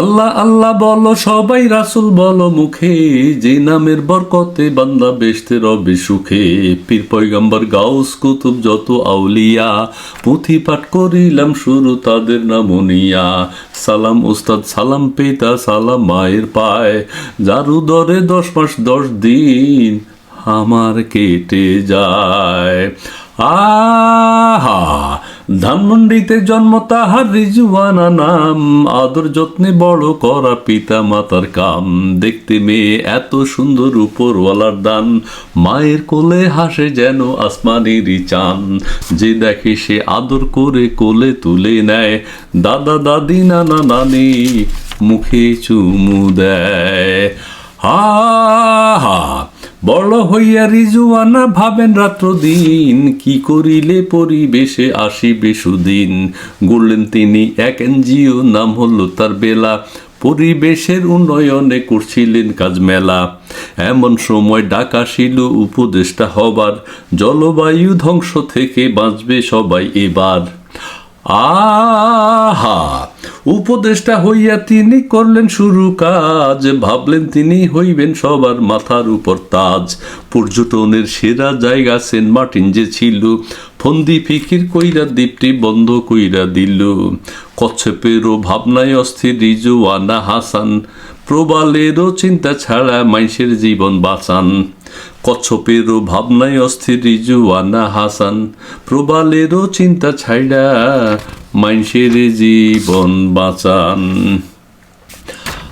আল্লাহ আল্লাহ বলো, সবাই রাসুল বলো মুখে, যে নামের বরকতে বান্দা বেসতে রবে সুখে। পীর পয়গাম্বর গাউস কুতুব যত আউলিয়া, পুঁথি পাঠ করিলাম শুরু তাদের নামনিয়া। সালাম উস্তাদ, সালাম পিতা, সালাম মায়ের পায়। যার উদরে দশ মাস, দশ দিন আমার কেটে যায়। আহা! ধানমন্ডিতে জন্ম তাহার রিজুয়ানা নাম। আদর যত্নে বড় করা পিতা মাতার কাম। দেখতে মেয়ে এত সুন্দর উপরওয়ালার দান। মায়ের কোলে হাসে যেন আসমানেরই চান। যে দেখে সে আদর করে কোলে তুলে নেয়। দাদা, দাদি, নানা, নানি মুখে চুমু দেয়। হা বড় হইয়া রিজুয়ানা ভাবেন রাত্র দিন কি করিলে পরিবেশে আসিবে সুদিন? গড়লেন তিনি, এক এনজিও নাম হলো তার বেলা। পরিবেশের উন্নয়নে করছিলেন কাজ মেলা। এমন সময় ডাক আসিল, উপদেষ্টা হবার, জলবায়ু ধ্বংস থেকে বাঁচবে সবাই এবার। আহা! উপদেষ্টা হইয়া তিনি করলেন শুরু কাজ, ভাবলেন তিনি হইবেন সবার মাথার উপর তাজ। পর্যটনের সেরা জায়গা সেন্ট মার্টিন যে ছিল ফন্দি ফিকির কইরা দ্বীপটি বন্ধ কইরা দিল। কচ্ছপেরও ভাবনায় অস্থির রিজুয়ানা হাসান, প্রবালেরও চিন্তা ছাড়া মাইসের জীবন বাঁচান। কচ্ছপেরও ভাবনায় অস্থির রিজুয়ানা হাসান, প্রবালেরও চিন্তা ছাইড়া মাইসের জীবন বাঁচান।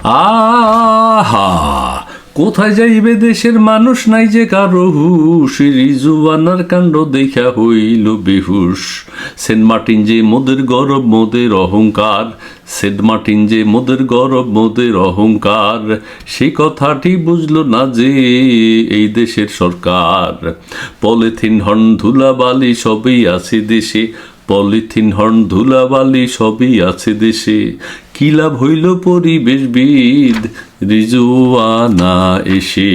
আহা! কোথায় যাইবে দেশের মানুষ? নাই যে কারও হুশ। রিজুয়ানার কাণ্ড দেখা হইল বেহুশ। সেন্ট মার্টিন যে মোদের গরব, মোদের অহংকার। সেন্ট মার্টিন যে মোদের গরব, মোদের অহংকার। সে কথাটি বুঝলো না যে এই দেশের সরকার। পলিথিন, হর্ন ধুলাবালি সবই আছে দেশে। পলিথিন হর্ন ধুলাবালি সবই আছে দেশে। কি লাভ হইল পরিবেশবিদ রিজুয়ানা এসে?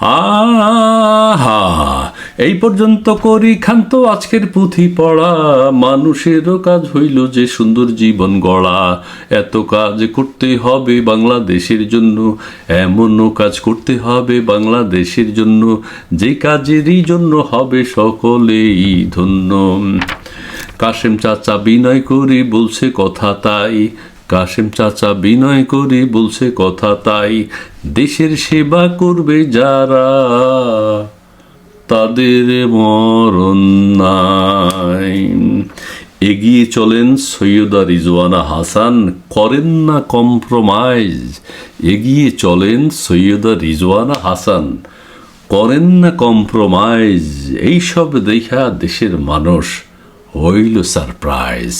আহা এই পর্যন্ত করি খান্ত আজকের পুঁথি পড়া। মানুষেরও কাজ হইল যে সুন্দর জীবন গড়া। এত কাজ করতে হবে বাংলাদেশের জন্য। এমনও কাজ করতে হবে বাংলাদেশের জন্য। যে কাজেরই জন্য হবে সকলেই ধন্য। কাশেম চাচা বিনয় করি বলছে কথা তাই। কাশেম চাচা বিনয় করি বলছে কথা তাই। দেশের সেবা করবে যারা। তাদের মরণ নাই। এগিয়ে চলেন সৈয়দা রিজওয়ানা হাসান, করেন না কম্প্রোমাইজ এগিয়ে চলেন সৈয়দা রিজওয়ানা হাসান, করেন না কম্প্রোমাইজ এইসব দেখা দেশের মানুষ হইল সারপ্রাইজ